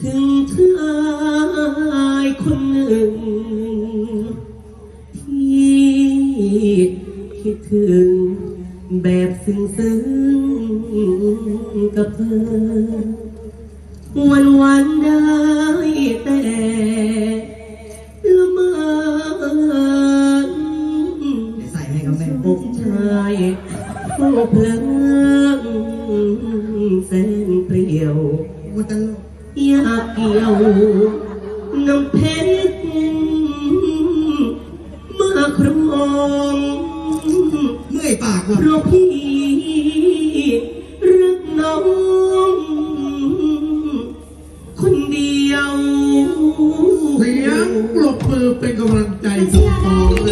ถึงเธอคนหนึ่ง ที่คิดถึงแบบซึ้งซึ้งกับเธอ วันวันได้ กูตลกอยากเกี่ยวน้ำเพชรมาครองเมื่อยปากว่ะเพราะพี่รักน้อง คนเดียว เสียงปรบมือเป็นกำลังใจสุดฟองเลย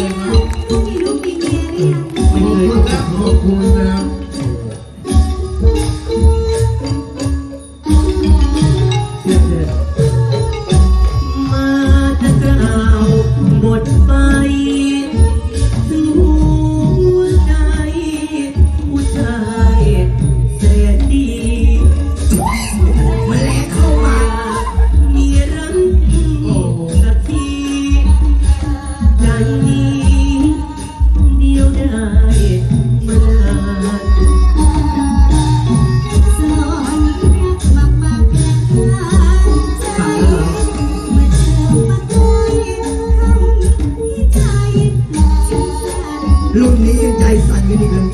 รูปนี้ยังใจสั่นกันอีกเลย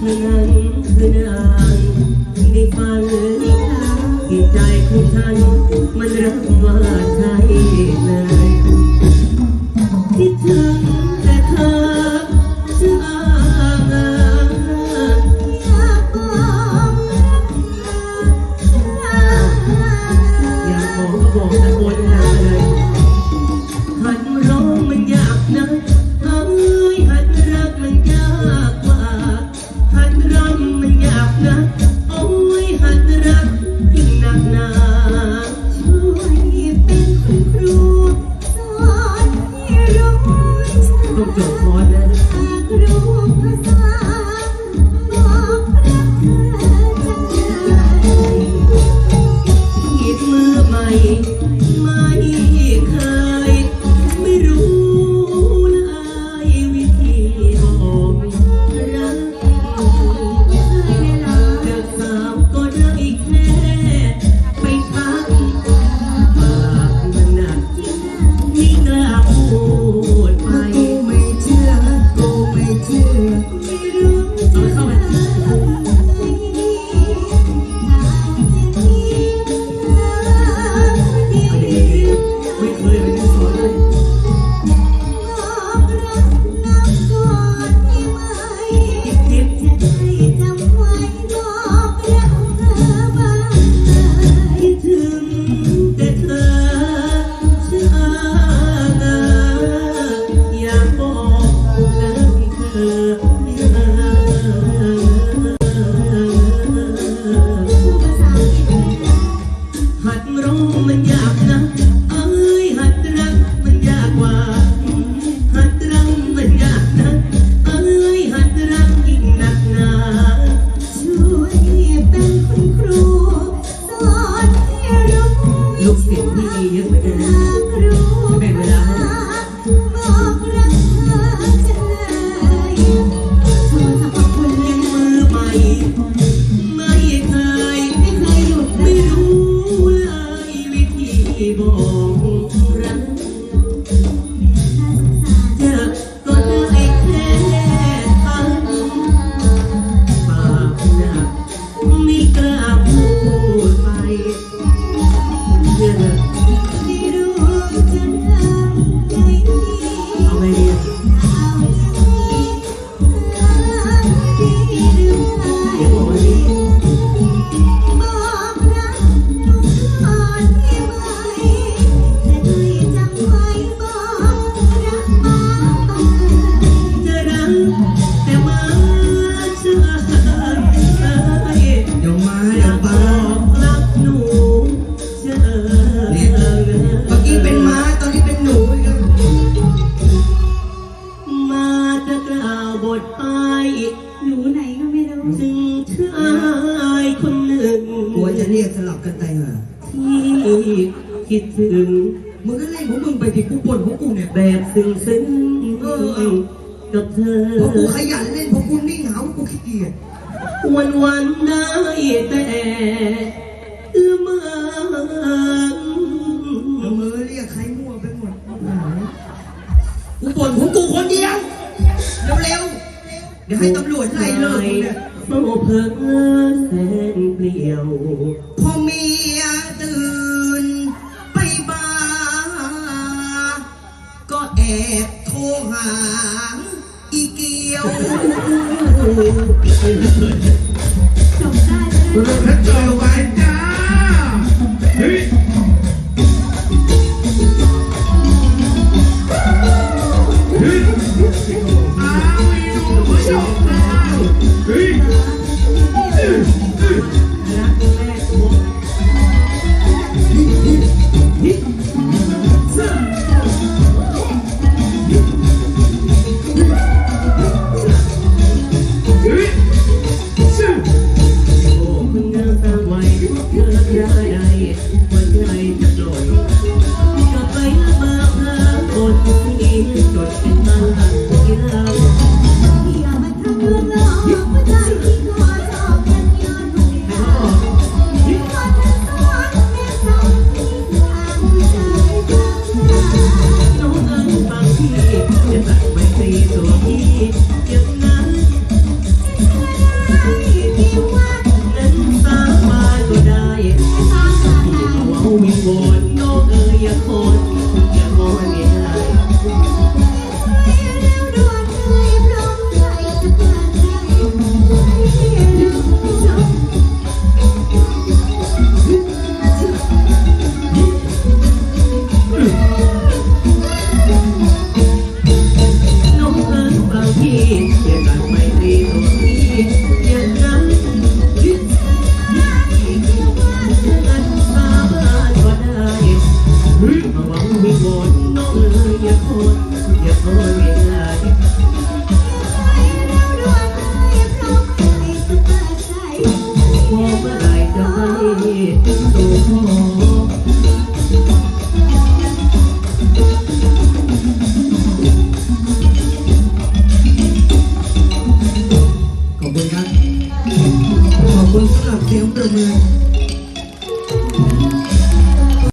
เมื่นั้นคือนานในฝันกี่ใจของฉันมันรักว่าใช่เลยที่เธอ รู้มันยากนะ ที่บอกรัก ที่คิดถึง มึงก็เล่นของมึงไปที่กูบ่นของกูเนี่ยแบบซึ้งซึ้งกับเธอ เพราะกูขยันเล่นเพราะกูนิ่งเหงากูขี้เกียจวันวันๆได้แต่ละเมอละเมอเรียกใครมั่วไปหมดกูบ่นของกูคนเดียวเร็วๆเดี๋ยวให้ตำรวจไล่เลิกมึงเนี่ยโซ่เพิงแสนเปลี่ยว พอเมี ก็ องเอ๋ย เฮ้ยมาหวังวิงวอนน้องเอ๋ยอย่าโคนอย่าโคน